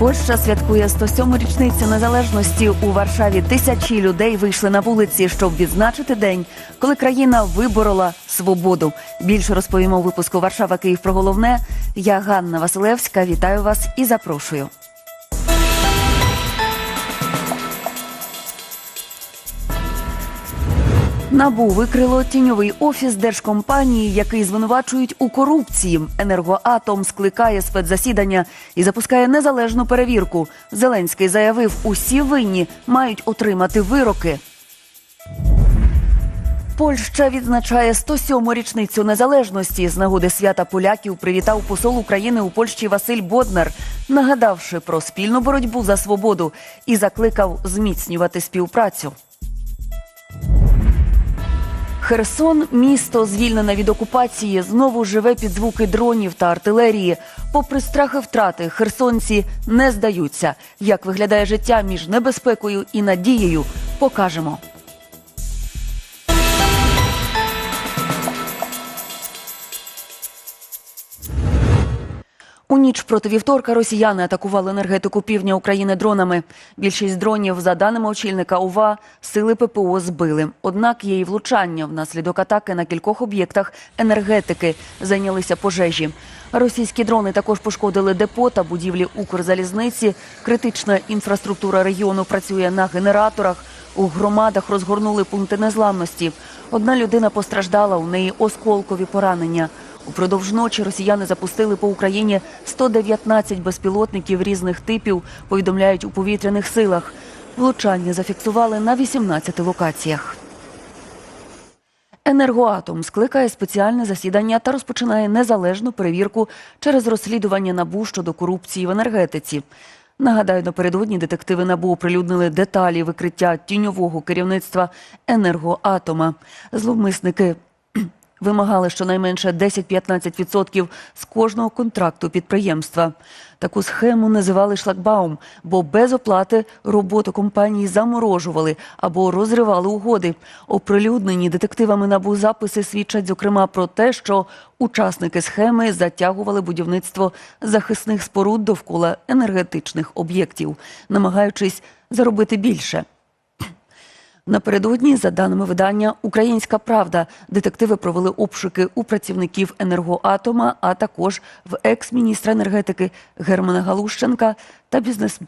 Польща святкує 107-му річницю незалежності. У Варшаві тисячі людей вийшли на вулиці, щоб відзначити день, коли країна виборола свободу. Більше розповімо у випуску Варшава Київ про головне. Я Ганна Василевська. Вітаю вас і запрошую. Набу викрило тіньовий офіс держкомпанії, який звинувачують у корупції. Енергоатом скликає спецзасідання і запускає незалежну перевірку. Зеленський заявив, усі винні мають отримати вироки. Польща відзначає 107-му річницю незалежності. З нагоди свята поляків привітав посол України у Польщі Василь Боднар, нагадавши про спільну боротьбу за свободу і закликав зміцнювати співпрацю. Херсон, місто звільнене від окупації, знову живе під звуки дронів та артилерії. Попри страхи втрати, херсонці не здаються. Як виглядає життя між небезпекою і надією, покажемо. У ніч проти вівторка росіяни атакували енергетику півдня України дронами. Більшість дронів, за даними очільника ОВА, сили ППО збили. Однак і влучання. Внаслідок атаки на кількох об'єктах енергетики зайнялися пожежі. Російські дрони також пошкодили депо та будівлі Укрзалізниці. Критична інфраструктура регіону працює на генераторах. У громадах розгорнули пункти незламності. Одна людина постраждала, у неї осколкові поранення. Упродовж ночі росіяни запустили по Україні 119 безпілотників різних типів, повідомляють у повітряних силах. Влучання зафіксували на 18 локаціях. Енергоатом скликає спеціальне засідання та розпочинає незалежну перевірку через розслідування набу щодо корупції в енергетиці. Нагадаю, напередодні детективи НАБУ оприлюднили деталі викриття тіньового керівництва енергоатома. Зловмисники вимагали щонайменше 10-15% з кожного контракту підприємства. Таку схему називали шлагбаум, бо без оплати роботу компанії заморожували або розривали угоди. Оприлюднені детективами НАБУ записи свідчать зокрема про те, що учасники схеми затягували будівництво захисних споруд довкола енергетичних об'єктів, намагаючись заробити більше. Напередодні, за даними видання Українська Правда, детективи провели обшуки у працівників енергоатома, а також в екс-міністра енергетики Германа Галущенка та бізнес.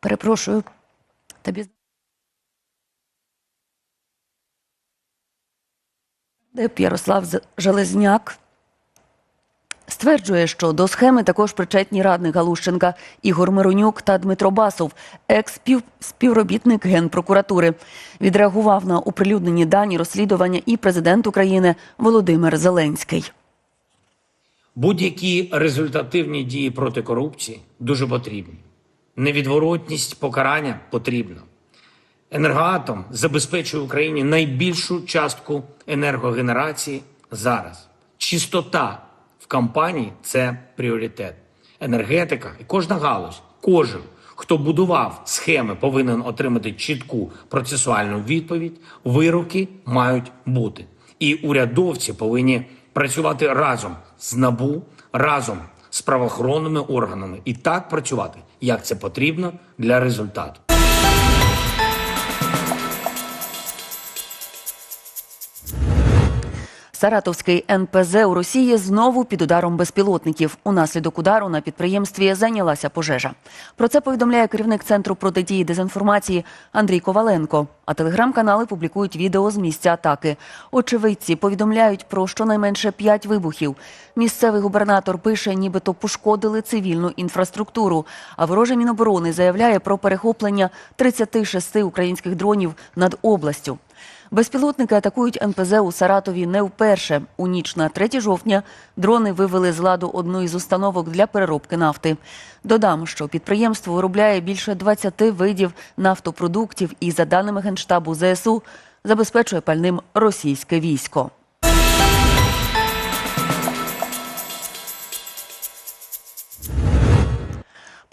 Перепрошую. Та біз... Ярослав Железняк Стверджує, що до схеми також причетні радник Галущенка Ігор Миронюк та Дмитро Басов, екс-співробітник Генпрокуратури. Відреагував на оприлюднені дані розслідування і президент України Володимир Зеленський. Будь-які результативні дії проти корупції дуже потрібні. Невідворотність покарання потрібна. Енергоатом забезпечує Україні найбільшу частку енергогенерації зараз. Чистота компанії це пріоритет. Енергетика і кожна галузь, кожен, хто будував схеми, повинен отримати чітку процесуальну відповідь. Вироки мають бути. І урядовці повинні працювати разом з НАБУ, разом з правоохоронними органами і так працювати, як це потрібно для результату. Саратовський НПЗ у Росії знову під ударом безпілотників. Унаслідок удару на підприємстві зайнялася пожежа. Про це повідомляє керівник центру протидії дезінформації Андрій Коваленко. А телеграм-канали публікують відео з місця атаки. Очевидці повідомляють про щонайменше п'ять вибухів. Місцевий губернатор пише, нібито пошкодили цивільну інфраструктуру. А вороже міноборони заявляє про перехоплення 36 українських дронів над областю. Безпілотники атакують НПЗ у Саратові не вперше. У ніч на 3 жовтня дрони вивели з ладу одну із установок для переробки нафти. Додам, що підприємство виробляє більше 20 видів нафтопродуктів і, за даними Генштабу ЗСУ, забезпечує пальним російське військо.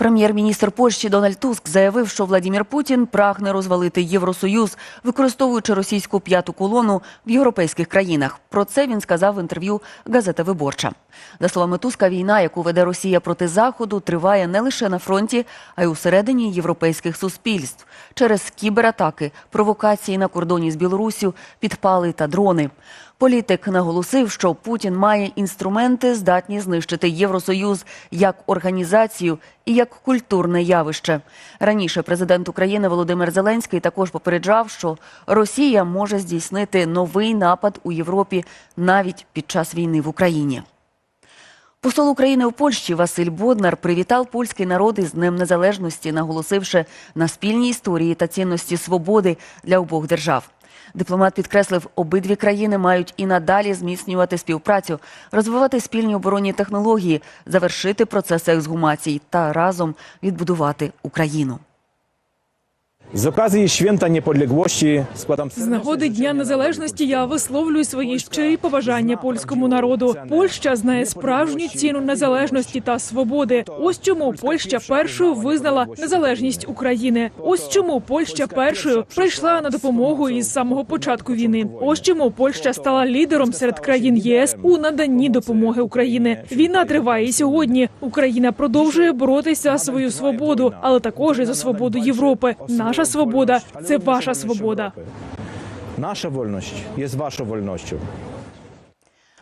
Прем'єр-міністр Польщі Дональд Туск заявив, що Владімір Путін прагне розвалити Євросоюз, використовуючи російську п'яту колону в європейських країнах. Про це він сказав в інтерв'ю газета Виборча. За словами Туска, війна, яку веде Росія проти Заходу, триває не лише на фронті, а й усередині європейських суспільств через кібератаки, провокації на кордоні з Білоруссю, підпали та дрони. Політик наголосив, що Путін має інструменти, здатні знищити Євросоюз як організацію і як культурне явище. Раніше президент України Володимир Зеленський також попереджав, що Росія може здійснити новий напад у Європі навіть під час війни в Україні. Посол України у Польщі Василь Боднар привітав польський народ із Днем Незалежності, наголосивши на спільній історії та цінності свободи для обох держав. Дипломат підкреслив, обидві країни мають і надалі зміцнювати співпрацю, розвивати спільні оборонні технології, завершити процес ексгумації та разом відбудувати Україну. Z okazji Święta Niepodległości składam З нагоди Дня Незалежності я висловлюю свої щирі побажання польському народу. Польща знає справжню ціну незалежності та свободи. Ось чому Польща першою визнала незалежність України. Ось чому Польща першою прийшла на допомогу із самого початку війни. Ось чому Польща стала лідером серед країн ЄС у наданні допомоги України. Війна триває і сьогодні. Україна продовжує боротися за свою свободу, але також і за свободу Європи. Наша свобода це ваша свобода. Nasza wolność jest waszą wolnością.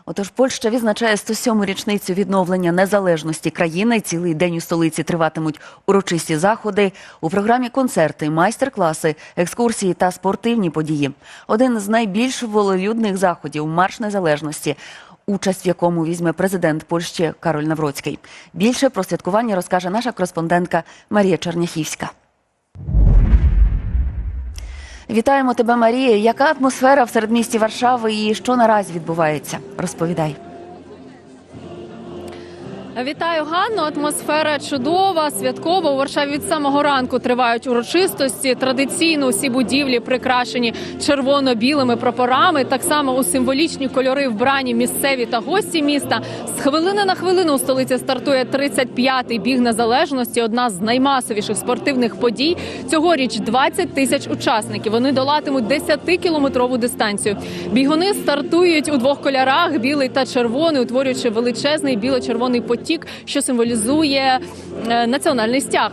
Отож, Польща відзначає 107-му річницю відновлення незалежності країни. Цілий день у столиці триватимуть урочисті заходи. У програмі концерти, майстер-класи, екскурсії та спортивні події. Один з найбільш волелюдних заходів марш незалежності. Участь в якому візьме президент Польщі Кароль Навроцький. Більше про святкування розкаже наша кореспондентка Марія Черняхівська. Вітаємо тебе, Марія. Яка атмосфера в середмісті Варшави і що наразі відбувається? Розповідай. Вітаю Ганну. Атмосфера чудова, святкова. У Варшаві від самого ранку тривають урочистості. Традиційно усі будівлі прикрашені червоно-білими прапорами. Так само у символічні кольори вбрані місцеві та гості міста. З хвилини на хвилину у столиці стартує 35-й біг незалежності. Одна з наймасовіших спортивних подій. Цьогоріч 20 тисяч учасників. Вони долатимуть 10-кілометрову дистанцію. Бігуни стартують у двох кольорах: білий та червоний, утворюючи величезний біло-червоний потік, що символізує е, національний стяг.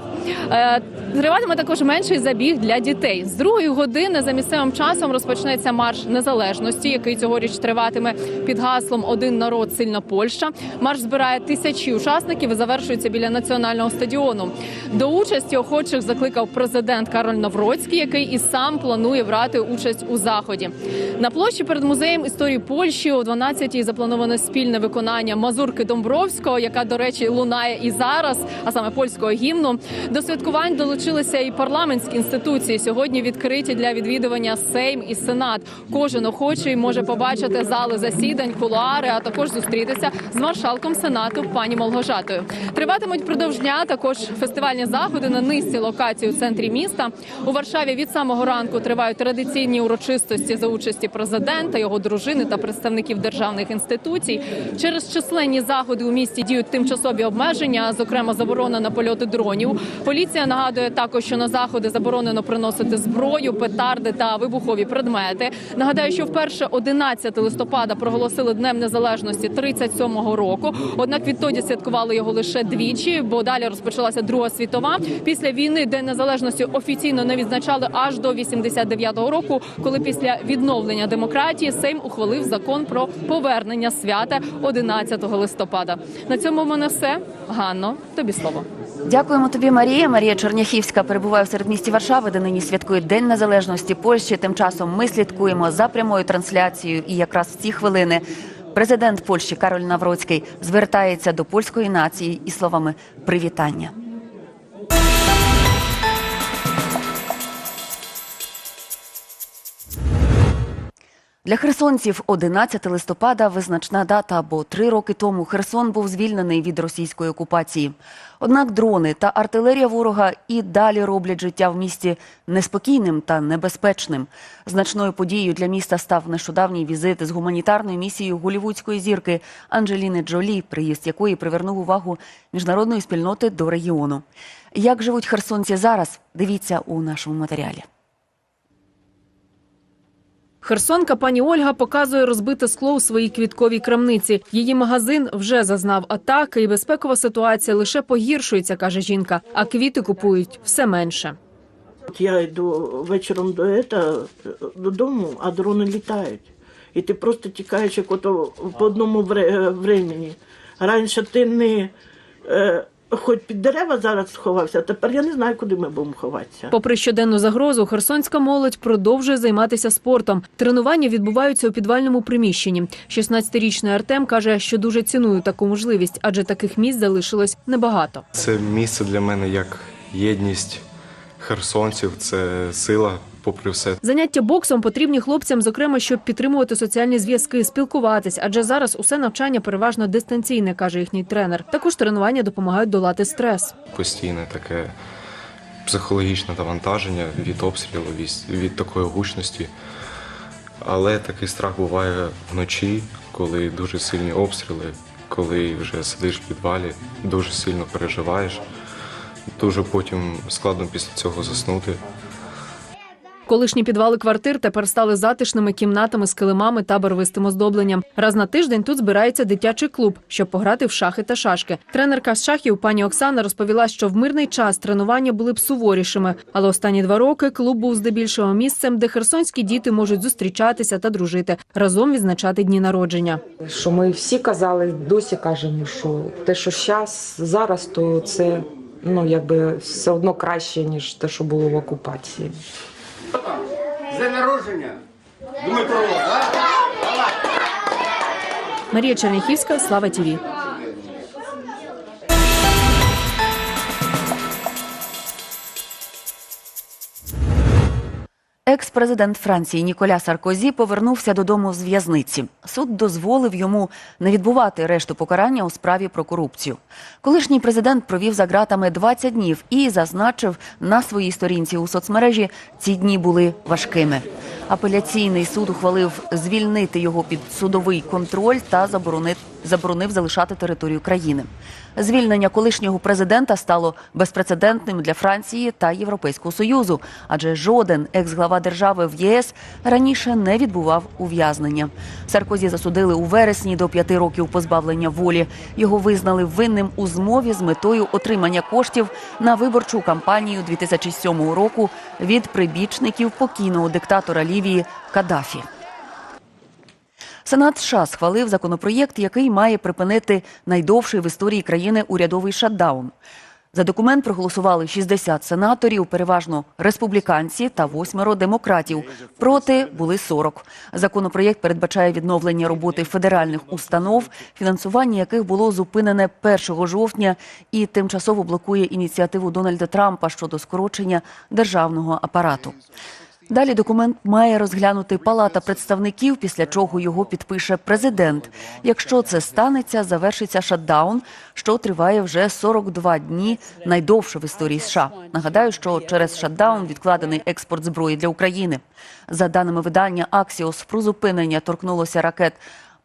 Е, Триватиме також менший забіг для дітей. З другої години за місцевим часом розпочнеться марш незалежності, який цьогоріч триватиме під гаслом Один народ, сильна Польща. Марш збирає тисячі учасників і завершується біля національного стадіону. До участі охочих закликав президент Кароль Навроцький, який і сам планує брати участь у заході. На площі перед музеєм історії Польщі о 12-й заплановане спільне виконання мазурки Домбровського, яка, до речі, лунає і зараз, а саме польського гімну. До святкувань долучилися і парламентські інституції. Сьогодні відкриті для відвідування Сейм і Сенат. Кожен охочий може побачити зали засідань, кулуари, а також зустрітися з маршалком сенату пані Молгожатою. Триватимуть продовж дня також фестивальні заходи на низці локацій у центрі міста. У Варшаві від самого ранку тривають традиційні урочистості за участі президента, його дружини та представників державних інституцій. Через численні заходи у місті діють тимчасові обмеження, зокрема заборона на польоти дронів. Поліція нагадує також, що на заходи заборонено приносити зброю, петарди та вибухові предмети. Нагадаю, що вперше 11 листопада проголосили Днем Незалежності 37-го року. Однак відтоді святкували його лише двічі, бо далі розпочалася Друга світова. Після війни День Незалежності офіційно не відзначали аж до 89-го року, коли після відновлення демократії Сейм ухвалив закон про повернення свята 11 листопада. На цьому в мене все. Ганно, тобі слово. Дякуємо тобі, Марія. Марія Черняхівська перебуває в середмісті Варшави, де нині святкує День Незалежності Польщі. Тим часом ми слідкуємо за прямою трансляцією. І якраз в ці хвилини президент Польщі Кароль Навроцький звертається до польської нації і словами привітання. Для херсонців 11 листопада визначна дата, бо три роки тому Херсон був звільнений від російської окупації. Однак дрони та артилерія ворога і далі роблять життя в місті неспокійним та небезпечним. Значною подією для міста став нещодавній візит з гуманітарною місією голівудської зірки Анджеліни Джолі, приїзд якої привернув увагу міжнародної спільноти до регіону. Як живуть херсонці зараз? Дивіться у нашому матеріалі. Херсонка пані Ольга показує розбите скло у своїй квітковій крамниці. Її магазин вже зазнав атаки, і безпекова ситуація лише погіршується, каже жінка. А квіти купують все менше. От я йду вечором до ета, додому, а дрони літають. І ти просто тікаєш як ото по одному времені. Раніше ти не е, хоч під дерева зараз сховався, тепер я не знаю, куди ми будемо ховатися. Попри щоденну загрозу, херсонська молодь продовжує займатися спортом. Тренування відбуваються у підвальному приміщенні. 16-річний Артем каже, що дуже цінує таку можливість, адже таких місць залишилось небагато. Це місце для мене як єдність херсонців, це сила, попри все. Заняття боксом потрібні хлопцям, зокрема, щоб підтримувати соціальні зв'язки, спілкуватись, адже зараз усе навчання переважно дистанційне, каже їхній тренер. Також тренування допомагають долати стрес. Постійне таке психологічне навантаження від обстрілу, від, такої гучності. Але такий страх буває вночі, коли дуже сильні обстріли, коли вже сидиш в підвалі, дуже сильно переживаєш. Дуже потім складно після цього заснути. Колишні підвали квартир тепер стали затишними кімнатами з килимами та барвистим оздобленням. Раз на тиждень тут збирається дитячий клуб, щоб пограти в шахи та шашки. Тренерка з шахів пані Оксана розповіла, що в мирний час тренування були б суворішими, але останні два роки клуб був здебільшого місцем, де херсонські діти можуть зустрічатися та дружити, разом відзначати дні народження. Що ми всі казали, досі кажемо, що те, що зараз, зараз, то це ну якби все одно краще, ніж те, що було в окупації. День народження. Дмитро, так? Марія Черняхівська, Слава Тіві. Екс-президент Франції Ніколя Саркозі повернувся додому з в'язниці. Суд дозволив йому не відбувати решту покарання у справі про корупцію. Колишній президент провів за ґратами 20 днів і зазначив на своїй сторінці у соцмережі, ці дні були важкими. Апеляційний суд ухвалив звільнити його під судовий контроль та заборонив, залишати територію країни. Звільнення колишнього президента стало безпрецедентним для Франції та Європейського союзу, адже жоден екс-глава держави в ЄС раніше не відбував ув'язнення. Саркозі засудили у вересні до п'яти років позбавлення волі. Його визнали винним у змові з метою отримання коштів на виборчу кампанію 2007 року від прибічників покійного диктатора Лівії Каддафі. Сенат США схвалив законопроєкт, який має припинити найдовший в історії країни урядовий шатдаун. За документ проголосували 60 сенаторів, переважно республіканці та восьмеро демократів. Проти були 40. Законопроєкт передбачає відновлення роботи федеральних установ, фінансування яких було зупинене 1 жовтня і тимчасово блокує ініціативу Дональда Трампа щодо скорочення державного апарату. Далі документ має розглянути Палата представників, після чого його підпише президент. Якщо це станеться, завершиться шатдаун, що триває вже 42 дні, найдовше в історії США. Нагадаю, що через шатдаун відкладений експорт зброї для України. За даними видання Аксіос, призупинення торкнулося ракет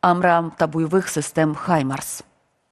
Амрам та бойових систем Хаймарс.